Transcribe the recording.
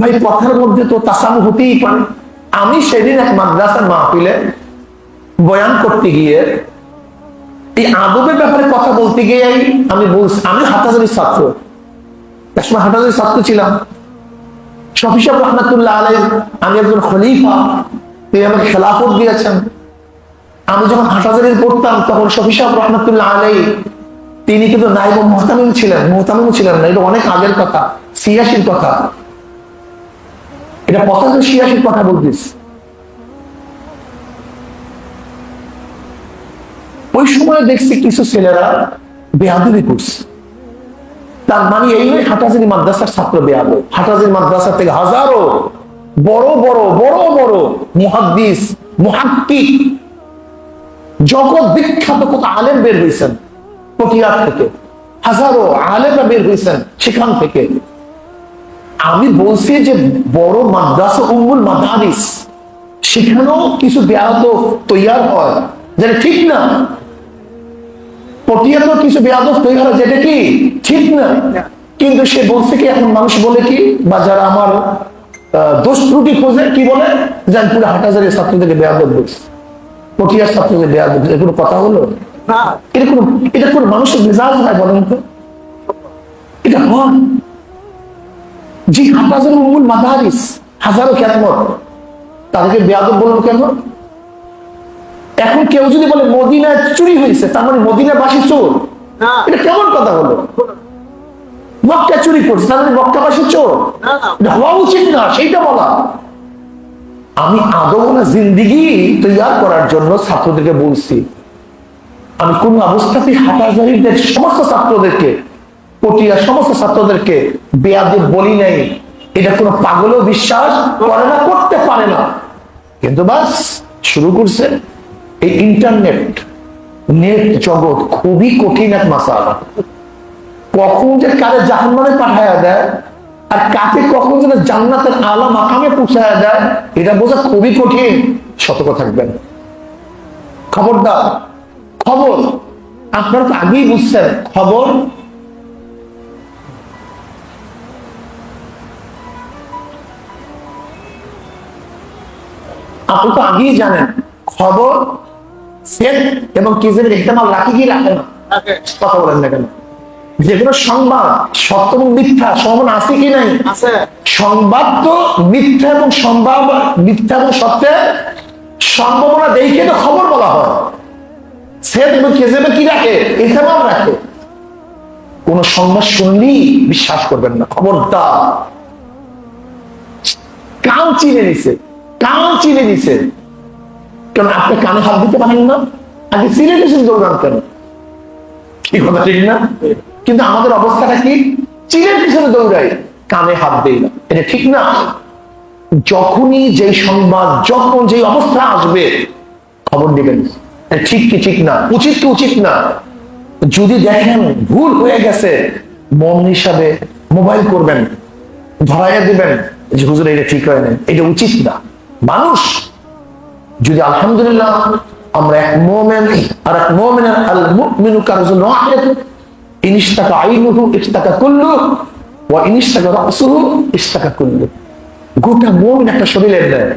ভাই, কথার মধ্যে তো তাসামু হতেই পারে। আমি সেদিন এক মাদ্রাসার মাহফিলে বয়ান করতে গিয়ে এই আদবের ব্যাপারে কথা বলতে গিয়ে আমি বলছি, আমি হাটাজারির ছাত্র। একসময় হাটাজারির ছাত্র ছিলাম। শফিসাব রহমতুল্লাহ আলাই আমি একজন খলিফা, তিনি আমাকে খেলাফত দিয়েছেন। আমি যখন হাটাজারির পড়তাম, তখন শফিসাব রহমতুল্লাহ আলাই তিনি কিন্তু নাইব মোহতামিম ছিলেন মোহতামিম ছিলেন না, এটা অনেক আগের কথা ছিয়াশির কথা। এটা পঁচাশি ছিয়াশির কথা বলতেছি। ওই সময় দেখছি কিছু ছেলেরা বেয়াদবি করছে। তার মানে এই নয় হাটাজারি মাদ্রাসার ছাত্র বেয়াদ হাটাজারি মাদ্রাসা থেকে হাজারো বড় বড় বড় বড় মুহাদ্দিস, মুহাক্কিক, জগৎ বিখ্যাত কত আলেম বের হয়েছেন। পটিয়ার থেকে। হাজারো আলেমরা বের হয়েছেন সেখান থেকে। আমি বলছি যে বড় মাদ্রাসা উম্মুল মাদারিস সেখানেও কিছু বেয়াদ তৈয়ার হয়। যেটা ঠিক না। পটিয়াতেও কিছু বেয়াদব তৈরি হয় যেটা কি ঠিক না। কিন্তু সে বলছে কি এখন মানুষ বলে কি বা যারা আমার দোষ ত্রুটি খোঁজে কি বলে? যে আমি পুরো হাটাজারের ছাত্রদেরকে বেয়াদব বলছি। পটিয়ার ছাত্রদের বেয়াদব এর কোনো কথা হলো? এটা কোনো এটা কোনো মানুষের মেজাজ হয় বলেন তো? এটা হয়। জি মাদারিস হাজারো তাদেরকে বেয়াদব বলব কেন? এখন কেউ যদি বলে মদিনায় চুরি হয়েছে তার মানে মদিনাবাসী চোর। এটা কেমন কথা হলো? মক্কা চুরি করছে তার মানে মক্কাবাসী চোর। হওয়া উচিত না সেইটা বলা। আমি আদৌ না জিন্দিগি তৈয়ার করার জন্য ছাত্রদেরকে বলছি। আমি কোন অবস্থাতে হাটাজারিদের সমস্ত ছাত্রদেরকে পটিয়া সমস্ত ছাত্রদেরকে বেয়াদে বলি নাই। এটা কোনো পাগলও বিশ্বাস করে না, করতে পারে না। কিন্তু বাস, শুরু করছে এই ইন্টারনেট নেট জগৎ, খুবই কঠিন এক মাসালা। কখন যে কারে জাহান্নামে পাঠায়া দেয় আর কাকে কখন যেন জান্নাতের আলা মাকামে পৌঁছায়া দেয়, এটা বোঝা খুবই কঠিন। সতর্ক থাকবেন। খবরদার, খবর, আপনারা তো আগেই বুঝছেন, খবর আপনি তো আগেই জানেন খবর সেট এবং কিজের ইহতেমাল রাখি কি রাখে না। থাকে কথা বলেন না কেন? যেগুলো সংবাদ সত্য এবং মিথ্যা সম্ভাবনা আছে কি নাই? সংবাদ তো মিথ্যা এবং সম্ভাব মিথ্যা এবং সত্যের সম্ভাবনা দেখে তো খবর বলা হয়। সেদ এবং কেজেবে কি রাখে ইহতেমাম রাখে। কোন সংবাদ শুনলেই বিশ্বাস করবেন না খবরদার। কান চিনে নিছে। কান চিনে নিছে কেন আপনি কানে হাত দিতে পারেন না? আগে চিনে নিছেন দৌড়ান কেন? কি কথা, ঠিক না? কিন্তু আমাদের অবস্থাটা কি? চিনের পিছনে দৌড়াই, কানে হাত দেই না। এটা ঠিক না? যখনই যে সংবাদ, যখন যে অবস্থা আসবে, খবর নেবেন। ঠিক কি ঠিক না? উচিত কি উচিত না? যদি দেখেন ভুল হয়ে গেছে, মন হিসাবে মোবাইল করবেন, ধরাইয়া দিবেন। যে হুজুর, এটা ঠিক হয় না এটা উচিত না। মানুষ যদি আলহামদুলিল্লাহ আমরা এক মোমেন, আর এক মোমেনের আল মুমিনু কারজুল ওয়াহিদ, ইনিশতাকা আইনুহু ইশতাকা কুল্লু, ওয়া ইনিশতাকা রাসুহু ইশতাকা কুল্লু। গোটা মোমেন একটা শরীরের দেয়।